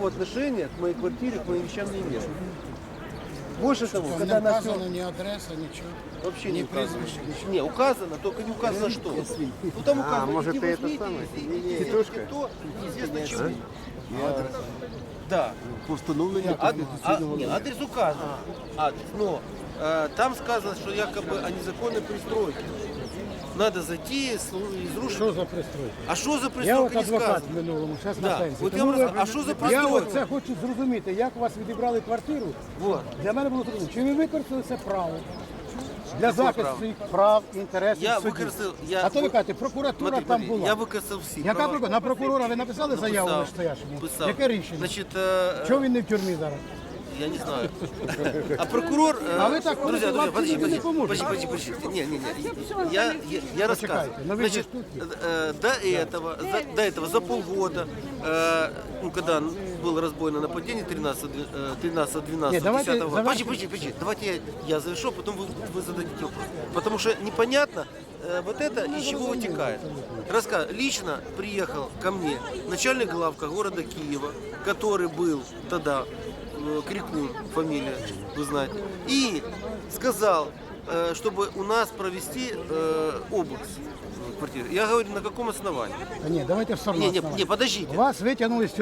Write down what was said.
никакого отношения к моей квартире, к моим вещам не имел. Больше того, Там когда не нас вказано ні адреса, нічого. вообще не Ни указано. прізвище, ничего. Не, указано, только не указано что. Ну там указано, может, иди ты это возьмите, самое, иди, иди, тетушка? иди, то, неизвестно чему. Да. По встановленню Ад- а, не, адрес указан. Адрес. Но э, там сказано, что якобы о незаконной пристройке. Надо зайти, слу- изрушить. Що за пристройка? А що за Я пристройка от не адвокат сказано? в минулому, зараз Да. на пенсії. От я вам розкажу, а що за Я пристройка? от це хочу зрозуміти, як у вас відібрали квартиру. Вот. Для мене було зрозуміло, чи ви використали це право для захисту право? своїх прав, інтересів Я використав- я- А то ви кажете, прокуратура Смотри, там була. Я використав всі. Яка права. прокуратура? На прокурора ви написали заяву Написав, вищестоящому? писав. Яке рішення? Значить, е, Чого він не в тюрмі зараз? Я не знаю. А прокурор... э, А вы так друзья, говорите, друзья, вам подожди, ничего не подожди, поможет. подожди, подожди, подожди. Не, не, не. Я, я, я рассказываю. ну вы же Значит, тут. э, до этого, за, до этого, за полгода, э, ну, когда было разбойное нападение 13, э, 13 12 Не, давайте 10 года. Подожди, завершим. подожди, подожди. Давайте я, я завершу, а потом вы, вы зададите вопрос. Потому что непонятно, э, вот это из чего вытекает. Раска, лично приехал ко мне начальник главка города Киева, который был тогда э, Крикун, фамилия, вы знаете, и сказал, э, чтобы у нас провести э, обыск квартиры. Я говорю, на каком основании? Та ні, давайте в сторону. Не, не, основання. не, подождите. Вас витягнули з тюрми